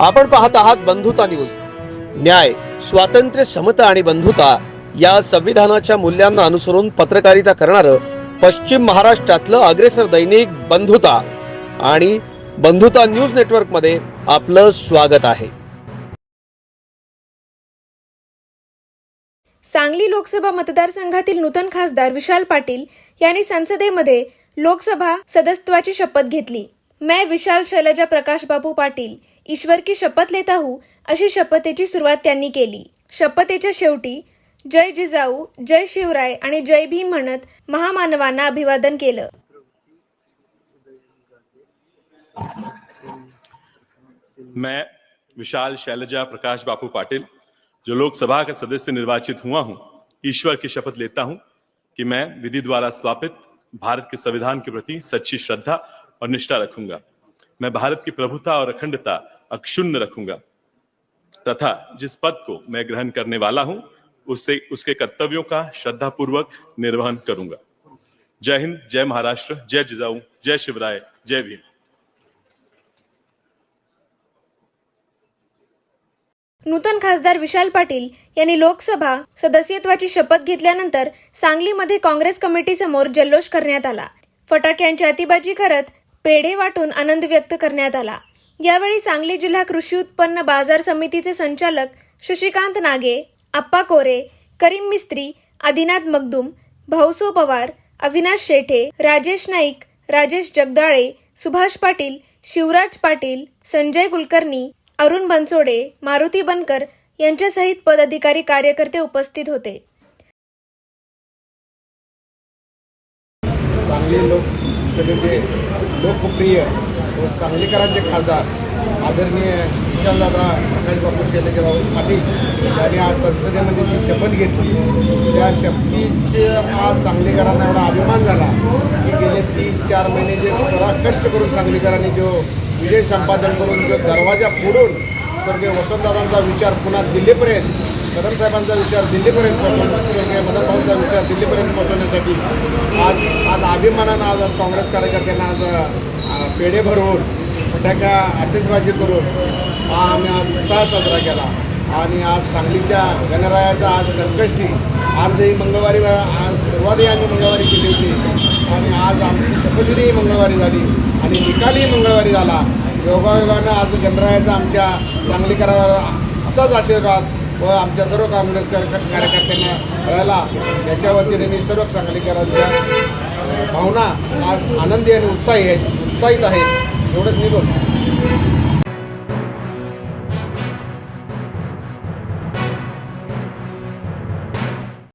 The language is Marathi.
आपण पाहत आहात बंधुता न्यूज. न्याय स्वातंत्र्य समता आणि बंधुता या संविधानाच्या मूल्यांना अनुसरून पत्रकारिता करणारं पश्चिम महाराष्ट्रातलं अग्रेसर दैनिक बंधुता आणि बंधुता न्यूज नेटवर्कमध्ये आपलं स्वागत आहे. सांगली लोकसभा मतदारसंघातील नूतन खासदार विशाल पाटील यांनी संसदेमध्ये लोकसभा सदस्यत्वाची शपथ घेतली. मैं. विशाल शैलजा प्रकाश बाबू पाटील ईश्वर की शपथ लेता हूं अशी शपथेची सुरुवात त्यांनी केली. शपथेच्या शेवटी जय जिजाऊ जय शिवराय आणि जय भीम म्हणत महामानवांना अभिवादन केलं. मैं विशाल शैलजा प्रकाश बापू पाटिल जो लोकसभा का सदस्य निर्वाचित हुआ हूं ईश्वर की शपथ लेता हूं कि मैं विधि द्वारा स्थापित भारत के संविधान के प्रति सच्ची श्रद्धा और निष्ठा रखूंगा। मैं भारत की प्रभुता और अखंडता अक्षुण्ण रखूंगा। तथा जिस पद को मैं ग्रहण करने वाला हूं उससे उसके कर्तव्यों का श्रद्धापूर्वक निर्वहन करूंगा। जय हिंद जय महाराष्ट्र जय जिजाऊ जय शिवराय जय भीम। नूतन खासदार विशाल पाटील यांनी लोकसभा सदस्यत्वाची शपथ घेतल्यानंतर सांगलीमध्ये काँग्रेस कमिटीसमोर जल्लोष करण्यात आला. फटाक्यांची अतिबाजी करत पेढे वाटून आनंद व्यक्त करण्यात आला. यावेळी सांगली जिल्हा कृषी उत्पन्न बाजार समितीचे संचालक शशिकांत नागे आप्पा कोरे करीम मिस्त्री आदिनाथ मगदुम भाऊसो पवार अविनाश शेठे राजेश नाईक राजेश जगदाळे सुभाष पाटील शिवराज पाटील संजय कुलकर्णी अरुण बनसोडे मारुती बनकर यांच्यासहित पदाधिकारी कार्यकर्ते उपस्थित होते. सांगली लोकप्रिय व सांगलीकरांचे खासदार आदरणीय विशालदादा प्रकाशबाबू शैलेजा बाबू पाटील यांनी आज संसदेमध्ये जी शपथ घेतली त्या शपथीचे आज सांगलीकरांना एवढा अभिमान झाला की गेले तीन चार महिने जे थोडा कष्ट करून सांगलीकरांनी जो विजय संपादन करून जो दरवाजा फोडून स्वर्गीय वसंतदादांचा विचार पुन्हा दिल्लीपर्यंत कदम साहेबांचा विचार दिल्लीपर्यंत पोहोचवून मदन भाऊंचा विचार दिल्लीपर्यंत पोहोचवण्यासाठी आज आज अभिमानानं आज आज काँग्रेस कार्यकर्त्यांना आज पेढे भरवून फटाक्या आतिषबाजी करून हा आम्ही आज उत्साह साजरा केला. आणि आज सांगलीच्या गणरायाचा आज संकष्टी आजही मंगळवारी आज सुरुवातही आम्ही मंगळवारी केली होती. आणि आज आमची शपथविधीही मंगळवारी झाली. आणि निकालही मंगळवारी झाला. योगायोगानं आज गणरायाचा आमच्या सांगलीकरावर असाच आशीर्वाद व आमच्या सर्व काँग्रेस कार्यकर्त्यांना कळायला याच्या वतीने मी सर्व सांगलीकरांच्या भावना आज आनंदी आणि उत्साही आहेत उत्साहित आहेत. एवढंच मी बोलतो.